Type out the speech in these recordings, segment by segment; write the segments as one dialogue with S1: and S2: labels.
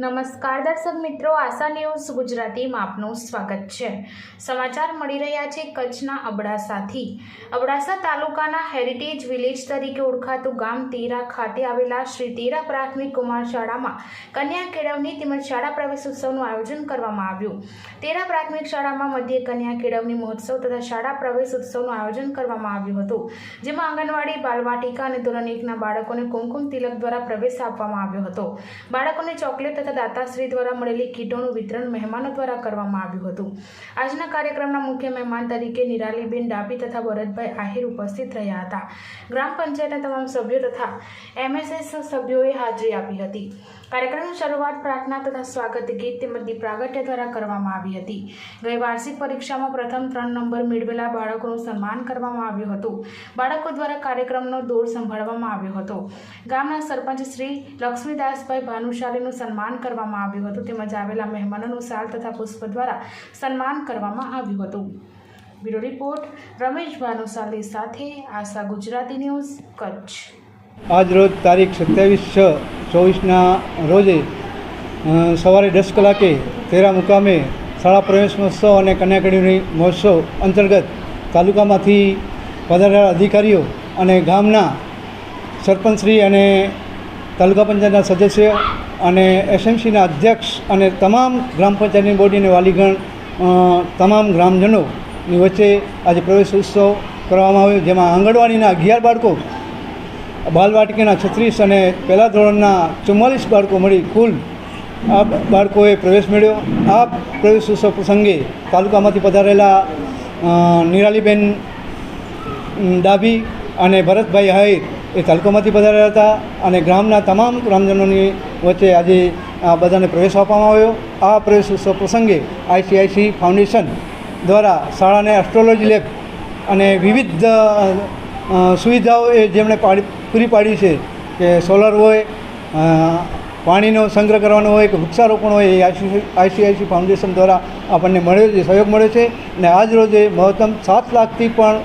S1: નમસ્કાર દર્શક મિત્રો, આશા ન્યૂઝ ગુજરાતીમાં આપનું સ્વાગત છે. સમાચાર મળી રહ્યા છે કચ્છના અબડાસાથી. અબડાસા તાલુકાના હેરિટેજ વિલેજ તરીકે ઓળખાતું ગામ તેરા ખાતે આવેલા શ્રી તેરા પ્રાથમિક કુમાર શાળામાં કન્યા કેળવણી તેમજ શાળા પ્રવેશ ઉત્સવનું આયોજન કરવામાં આવ્યું. તેરા પ્રાથમિક શાળામાં મધ્ય કન્યા કેળવણી મહોત્સવ તથા શાળા પ્રવેશ ઉત્સવનું આયોજન કરવામાં આવ્યું હતું, જેમાં આંગણવાડી, બાલવાટિકા અને ધોરણ એકના બાળકોને કુમકુમ તિલક દ્વારા પ્રવેશ આપવામાં આવ્યો હતો. બાળકોને ચોકલેટ તથા દાતાશ્રી દ્વારા મળેલી કીટોનું વિતરણ મહેમાનો દ્વારા કરવામાં આવ્યું હતું. આજના કાર્યક્રમના મુખ્ય મહેમાન તરીકે નિરાલીબેન ડાબી તથા ભરતભાઈ આહિર ઉપસ્થિત રહ્યા હતા. ગ્રામ પંચાયતના તમામ સભ્યો તથા એમએસએસ સભ્યોએ હાજરી આપી હતી. કાર્યક્રમની શરૂઆત પ્રાર્થના તથા સ્વાગત ગીત તેમજ દીપ્રાગટ્ય દ્વારા કરવામાં આવી હતી. ગઈ વાર્ષિક પરીક્ષામાં પ્રથમ ત્રણ નંબર મેળવેલા બાળકોનું સન્માન કરવામાં આવ્યું હતું. બાળકો દ્વારા કાર્યક્રમનો દોર સંભાળવામાં આવ્યો હતો. ગામના સરપંચ શ્રી લક્ષ્મીદાસભાઈ ભાનુશાલીનું સન્માન કરવામાં આવ્યું હતું તેમજ આવેલા મહેમાનોનું સાલ તથા પુષ્પ દ્વારા સન્માન કરવામાં આવ્યું હતું. બ્યુરો રિપોર્ટ રમેશ ભાનુશાલી સાથે આશા ગુજરાતી ન્યૂઝ કચ્છ.
S2: આજ રોજ તારીખ સત્યાવીસ છ ચોવીસના રોજે સવારે દસ કલાકે તેરા મુકામે શાળા પ્રવેશ મહોત્સવ અને કન્યાકડીની મહોત્સવ અંતર્ગત તાલુકામાંથી પધારેલા અધિકારીઓ અને ગામના સરપંચશ્રી અને તાલુકા પંચાયતના સદસ્ય અને એસએમસીના અધ્યક્ષ અને તમામ ગ્રામ પંચાયતની બોડીને વાલીગણ તમામ ગ્રામજનોની વચ્ચે આજે પ્રવેશ ઉત્સવ કરવામાં આવ્યો, જેમાં આંગણવાડીના અગિયાર બાળકો બાલવાટિકાના છત્રીસ અને પહેલા ધોરણના ચુમ્માલીસ બાળકો મળી કુલ આ બાળકોએ પ્રવેશ મેળવ્યો. આ પ્રવેશ ઉત્સવ પ્રસંગે તાલુકામાંથી પધારેલા નિરાલીબેન ડાભી અને ભરતભાઈ હાઈર એ તાલુકામાંથી પધારેલા હતા અને ગ્રામના તમામ ગ્રામજનોની વચ્ચે આજે આ બધાને પ્રવેશ આપવામાં આવ્યો. આ પ્રવેશ ઉત્સવ પ્રસંગે આઈસીઆઈસી ફાઉન્ડેશન દ્વારા શાળાને એસ્ટ્રોલોજી લેબ અને વિવિધ સુવિધાઓ એ જેમણે પાડી, પૂરી પાડી છે કે સોલર હોય પાણીનો સંગ્રહ કરવાનો હોય કે વૃક્ષારોપણ હોય એ આઈસીઆઈસી ફાઉન્ડેશન દ્વારા આપણને મળ્યો છે, સહયોગ મળ્યો છે અને આજ રોજે મહત્તમ સાત લાખથી પણ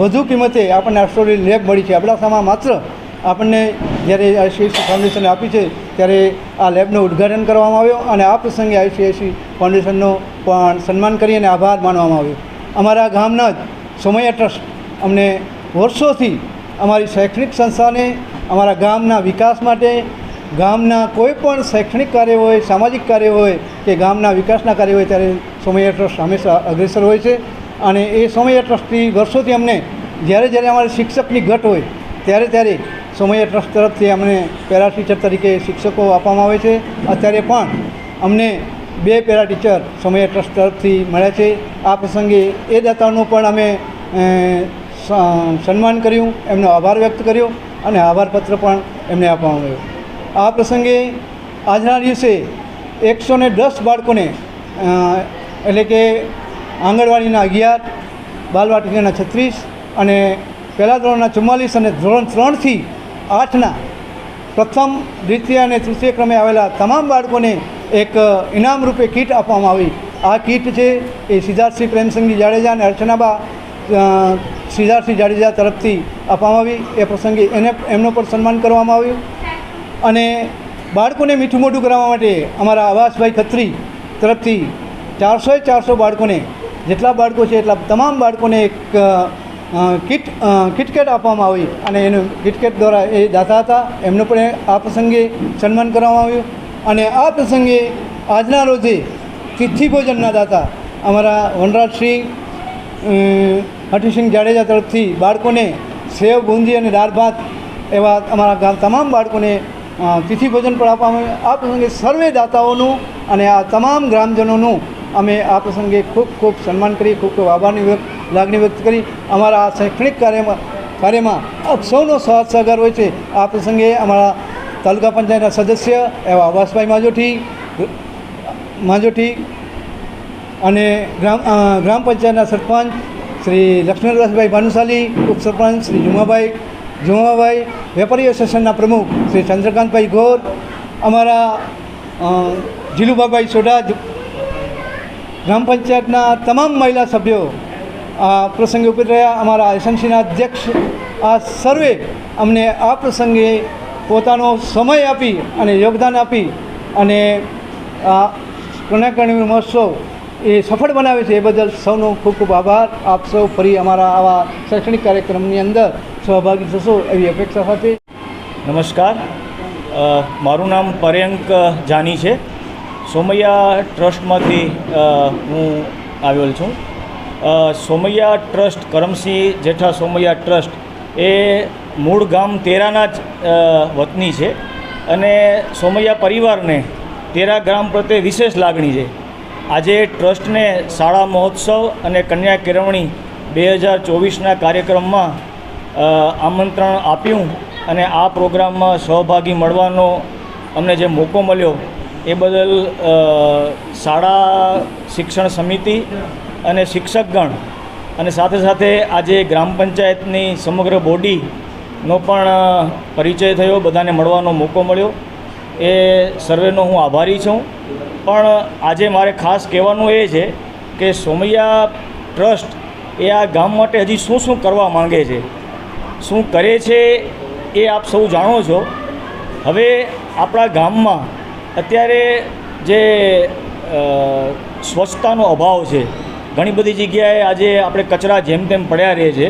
S2: વધુ કિંમતે આપણને આસ્ટ્રોલી લેબ મળી છે. અબડાસામાં માત્ર આપણને જ્યારે આઈસીઆઈસી ફાઉન્ડેશને આપી છે ત્યારે આ લેબનું ઉદ્ઘાટન કરવામાં આવ્યો અને આ પ્રસંગે આઈસીઆઈસી ફાઉન્ડેશનનો પણ સન્માન કરી અને આભાર માનવામાં આવ્યો. અમારા ગામના જ સોમૈયા ટ્રસ્ટ અમને વર્ષોથી અમારી શૈક્ષણિક સંસ્થાને, અમારા ગામના વિકાસ માટે, ગામના કોઈ પણ શૈક્ષણિક કાર્ય હોય, સામાજિક કાર્ય હોય, કે ગામના વિકાસના કાર્ય હોય, ત્યારે સોમૈયા ટ્રસ્ટ હંમેશા અગ્રેસર હોય છે. અને એ સોમૈયા ટ્રસ્ટથી વર્ષોથી અમને, જ્યારે જ્યારે અમારી શિક્ષકની ઘટ હોય, ત્યારે ત્યારે સોમૈયા ટ્રસ્ટ તરફથી અમને પેરા ટીચર તરીકે શિક્ષકો આપવામાં આવે છે. અત્યારે પણ અમને બે પેરા ટીચર સમય ટ્રસ્ટ તરફથી મળ્યા છે. આ પ્રસંગે એ દાતાઓનું પણ અમે સન્માન કર્યું, એમનો આભાર વ્યક્ત કર્યો અને આભારપત્ર પણ એમને આપવામાં આવ્યું. આ પ્રસંગે આજના દિવસે એકસો ને દસ બાળકોને એટલે કે આંગણવાડીના અગિયાર, બાલવાટિકાના છત્રીસ અને પહેલા ધોરણના ચુમ્માલીસ અને ધોરણ ત્રણથી આઠના પ્રથમ, દ્વિતીય અને તૃતીય ક્રમે આવેલા તમામ બાળકોને એક ઇનામ રૂપે કીટ આપવામાં આવી. આ કીટ છે એ સિદ્ધાર્થસિંહ પ્રેમસિંહજી જાડેજા અને અર્ચનાબા અ, સિદ્ધાર્થસિંહ જાડેજા તરફથી આપવામાં આવી. એ પ્રસંગે એને એમનું પણ સન્માન કરવામાં આવ્યું. અને બાળકોને મીઠું મોઢું કરાવવા માટે અમારા આવાસભાઈ ખત્રી તરફથી ચારસોએ ચારસો બાળકોને જેટલા બાળકો છે એટલા તમામ બાળકોને એક કિટ કિટકેટ આપવામાં આવી. અને એનું કિટકેટ દ્વારા એ દાતા હતા. એમનું પણ આ પ્રસંગે સન્માન કરવામાં આવ્યું. અને આ પ્રસંગે આજના રોજે તિથિ ભોજનના દાતા અમારા વનરાજસિંહ અ, હઠીસિંહ જાડેજા તરફથી બાળકોને સેવ બુંદી અને દાળ ભાત એવા અમારા ગામ તમામ બાળકોને તિથિ ભોજન પણ આપવામાં આ પ્રસંગે સર્વે દાતાઓનું અને આ તમામ ગ્રામજનોનું અમે આ પ્રસંગે ખૂબ ખૂબ સન્માન કરી, ખૂબ ખૂબ આભારની વ્યક્ત, લાગણી વ્યક્ત કરી. અમારા આ શૈક્ષણિક કાર્યમાં કાર્યમાં આપ સૌનો સહજ સહકાર હોય છે. આ પ્રસંગે અમારા તાલુકા પંચાયતના સદસ્ય એવા વાસભાઈ માજોઠી માજોઠી અને ગ્રામ ગ્રામ પંચાયતના સરપંચ શ્રી લક્ષ્મણદાસભાઈ ભાનુશાલી ઉપસરપંચ શ્રી જુમાભાઈ જુમાભાઈ, વેપારી એસોસિએશનના પ્રમુખ શ્રી ચંદ્રકાંતભાઈ ગોર, અમારા જીલુબાભાઈ સોઢા ગ્રામ પંચાયતના તમામ મહિલા સભ્યો આ પ્રસંગે ઉપસ્થિત રહ્યા. અમારા એસએમસીના અધ્યક્ષ આ સર્વે અમને આ પ્રસંગે પોતાનો સમય આપી અને યોગદાન આપી અને આ કન્યાકર્ણી મહોત્સવ એ સફળ બનાવે છે. એ બદલ સૌનો ખૂબ ખૂબ આભાર. આપ સૌ ફરી અમારા આવા શૈક્ષણિક કાર્યક્રમની અંદર સહભાગી થશો એવી અપેક્ષા સાથે.
S3: નમસ્કાર. મારું નામ પર્યંક જાની છે. સોમૈયા ટ્રસ્ટમાંથી હું આવેલ છું. સોમૈયા ટ્રસ્ટ કરમસિંહ જેઠા સોમૈયા ટ્રસ્ટ એ મૂળ ગામ તેરાના જ વતની છે અને સોમૈયા પરિવારને તેરા ગ્રામ પ્રત્યે વિશેષ લાગણી છે. આજે ટ્રસ્ટને શાળા મહોત્સવ અને કન્યા કેળવણી બે હજાર ચોવીસના કાર્યક્રમમાં આમંત્રણ આપ્યું અને આ પ્રોગ્રામમાં સહભાગી મળવાનો અમને જે મોકો મળ્યો એ બદલ શાળા શિક્ષણ સમિતિ અને શિક્ષકગણ અને સાથે સાથે આજે ગ્રામ પંચાયતની સમગ્ર બોડીનો પણ પરિચય થયો, બધાને મળવાનો મોકો મળ્યો. એ સર્વેનો હું આભારી છું. પણ આજે મારે ખાસ કહેવાનું એ છે કે સોમૈયા ટ્રસ્ટ એ આ ગામ માટે હજી શું શું કરવા માંગે છે? શું કરે છે એ આપ સૌ જાણો છો. હવે આપણા ગામમાં અત્યારે જે સ્વચ્છતાનો અભાવ છે. ઘણી બધી જગ્યાએ આજે આપણે કચરા જેમ તેમ પડ્યા રહે છે.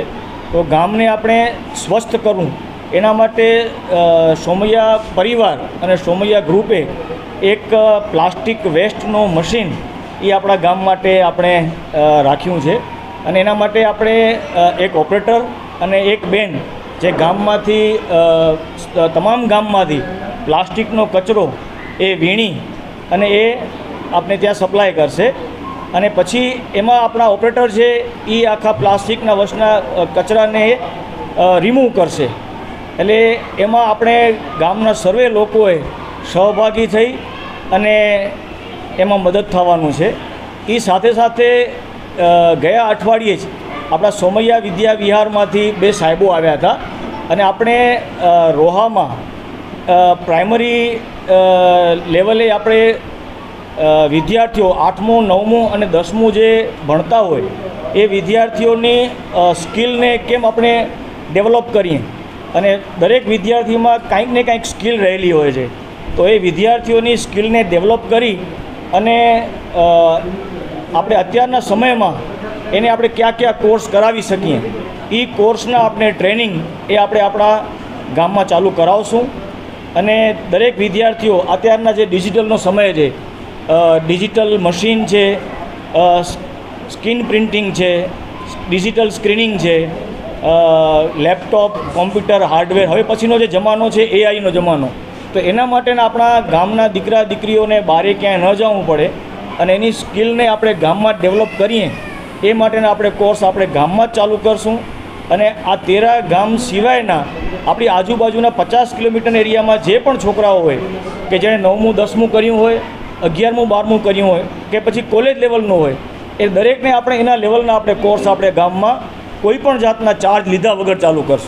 S3: તો ગામને આપણે સ્વસ્થ કરવું એના માટે સોમૈયા પરિવાર અને સોમૈયા ગ્રુપે એક પ્લાસ્ટિક વેસ્ટનું મશીન એ આપણા ગામ માટે આપણે રાખ્યું છે. અને એના માટે આપણે એક ઓપરેટર અને એક બેન જે ગામમાંથી તમામ ગામમાંથી પ્લાસ્ટિકનો કચરો એ વીણી અને એ આપણે ત્યાં સપ્લાય કરશે. અને પછી એમાં આપણા ઓપરેટર છે એ આખા પ્લાસ્ટિકના વસના કચરાને રિમૂવ કરશે. એટલે એમાં આપણે ગામના સર્વે લોકોએ સહભાગી થઈ અને એમાં મદદ થવાનું છે. એ સાથે સાથે ગયા અઠવાડિયે જ આપણા સોમૈયા વિદ્યા વિહારમાંથી બે સાહેબો આવ્યા હતા અને આપણે રોહામાં પ્રાઇમરી લેવલે આપણે વિદ્યાર્થીઓ આઠમું, નવમું અને દસમું જે ભણતા હોય, એ વિદ્યાર્થીઓની સ્કિલને કેમ આપણે ડેવલપ કરીએ? અને દરેક વિદ્યાર્થીમાં કાંઈક ને કાંઈક સ્કિલ રહેલી હોય છે. તો એ વિદ્યાર્થીઓની સ્કિલને ડેવલપ કરી અને આપણે અત્યારના સમયમાં એને આપણે કયા કયા કોર્સ કરાવી શકીએ. એ કોર્સના આપણે ટ્રેનિંગ એ આપણે આપણા ગામમાં ચાલુ કરાવશું. અને દરેક વિદ્યાર્થીઓ અત્યારના જે ડિજિટલનો સમય છે ડિજિટલ મશીન છે સ્કિન પ્રિન્ટિંગ છે, ડિજિટલ સ્ક્રીનિંગ છે લેપટોપ, કોમ્પ્યુટર, હાર્ડવેર, હવે પછીનો જે જમાનો છે એઆઈનો જમાનો. તો એના માટેના આપણા ગામના દીકરા, દીકરીઓને બહારે ક્યાંય ન જવું પડે અને એની સ્કિલને આપણે ગામમાં ડેવલપ કરીએ, એ માટેના આપણે કોર્સ આપણે ગામમાં જ ચાલુ કરશું. અને આ તેરા ગામ સિવાયના આપણી આજુબાજુના પચાસ કિલોમીટર એરિયામાં જે પણ છોકરાઓ હોય, કે જેણે નવમું, દસમું કર્યું હોય, અગિયારમું, બારમું કર્યું હોય, કે પછી કોલેજ લેવલનું હોય, એ દરેકને આપણે એના લેવલના આપણે કોર્સ આપણે ગામમાં કોઈ પણ જાતના ચાર્જ લીધા વગર ચાલુ કરશું.